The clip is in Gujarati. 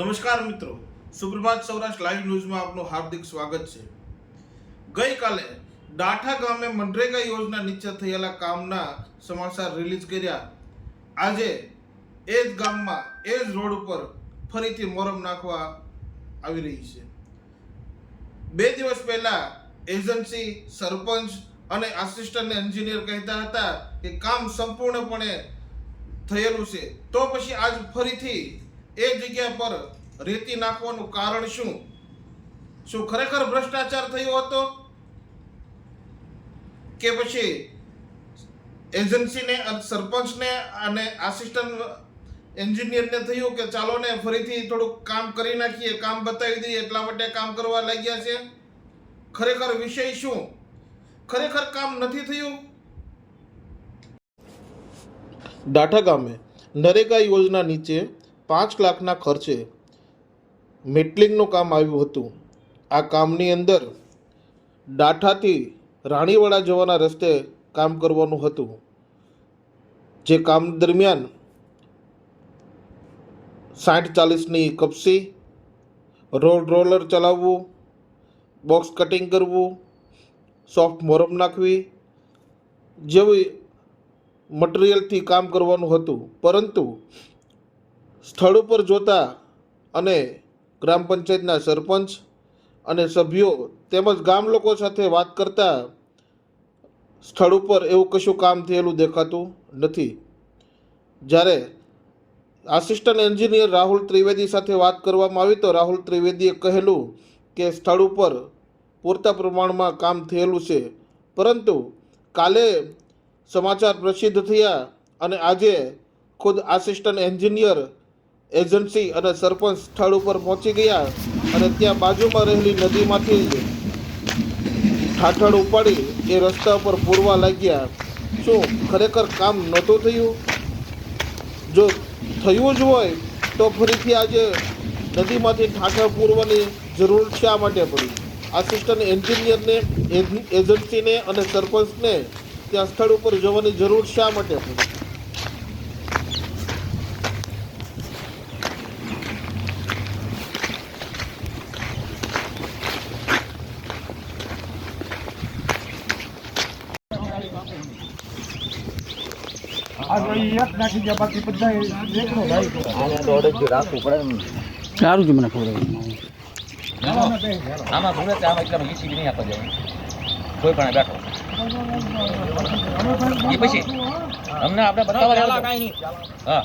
નમસ્કાર મિત્રો. સુપ્રભાત સૌરાષ્ટ્ર લાઈવ ન્યૂઝમાં આપનું હાર્દિક સ્વાગત છે. ગઈકાલે ડાઠા ગામે મનરેગા યોજના નીચે થયેલા કામના સમાચાર રિલીઝ કર્યા. આજે એ જ ગામમાં એ જ રોડ ઉપર ફરીથી મોરમ નાખવા આવી રહી છે. બે દિવસ પહેલા એજન્સી, સરપંચ અને આસિસ્ટન્ટ એન્જિનિયર કહેતા હતા કે કામ સંપૂર્ણપણે થયેલું છે. તો પછી આજ ફરીથી એ જગ્યા પર રેતી નાખવાનું કારણ શું? શું ખરેખર ભ્રષ્ટાચાર થયો હતો? કે પછી એજન્સીને સરપંચને અને આસિસ્ટન્ટ એન્જિનિયરને થયું કે ચાલો ને ફરીથી થોડુંક કામ કરી નાખીએ, કામ બતાવી દઈએ, એટલા માટે કામ કરવા લાગ્યા છે? ખરેખર વિષય શું? ખરેખર કામ નથી થયું? દાઠા ગામે નરેગા યોજના નીચે પાંચ લાખના ખર્ચે મેટલિંગનું કામ આવ્યું હતું. આ કામની અંદર ડાઠાથી રાણીવાડા જવાના રસ્તે કામ કરવાનું હતું. જે કામ દરમિયાન સાઠ ચાલીસની કપસી, રોડ રોલર ચલાવવું, બોક્સ કટિંગ કરવું, સોફ્ટ મોરમ નાખવી જેવી મટીરિયલથી કામ કરવાનું હતું. પરંતુ સ્થળ ઉપર જોતા અને ગ્રામ પંચાયતના સરપંચ અને સભ્યો તેમજ ગામ લોકો સાથે વાત કરતા સ્થળ ઉપર એવું કશું કામ થયેલું દેખાતું નથી. જ્યારે આસિસ્ટન્ટ એન્જિનિયર રાહુલ ત્રિવેદી સાથે વાત કરવામાં આવી તો રાહુલ ત્રિવેદીએ કહેલું કે સ્થળ ઉપર પૂરતા પ્રમાણમાં કામ થયેલું છે. પરંતુ કાલે સમાચાર પ્રસિદ્ધ થયા અને આજે ખુદ આસિસ્ટન્ટ એન્જિનિયર એજન્સી અને સરપંચ સ્થળ ઉપર પહોંચી ગયા અને ત્યાં બાજુમાં રહેલી નદીમાંથી ઠાઠડ ઉપાડી એ રસ્તા ઉપર પૂરવા લાગ્યા. શું ખરેખર કામ નહોતું થયું? જો થયું જ હોય તો ફરીથી આજે નદીમાંથી ઠાઠડ પૂરવાની જરૂર શા માટે પડી? આસિસ્ટન્ટ એન્જિનિયરને એજ- એજન્સીને અને સરપંચને ત્યાં સ્થળ ઉપર જવાની જરૂર શા માટે પડી આ તો ઈ એક નાખી ગયા બાકી બધા એકનો ભાઈ છે. આને તો અડદિયું રાખવું પડે ને. સારું છે મને ખબર આમાં ભૂલે તો આમાં એકલામાં ઈસી નહીં આપવા જાય કોઈ બેઠો. એ પછી? અમને આપણે બતાવવા હા.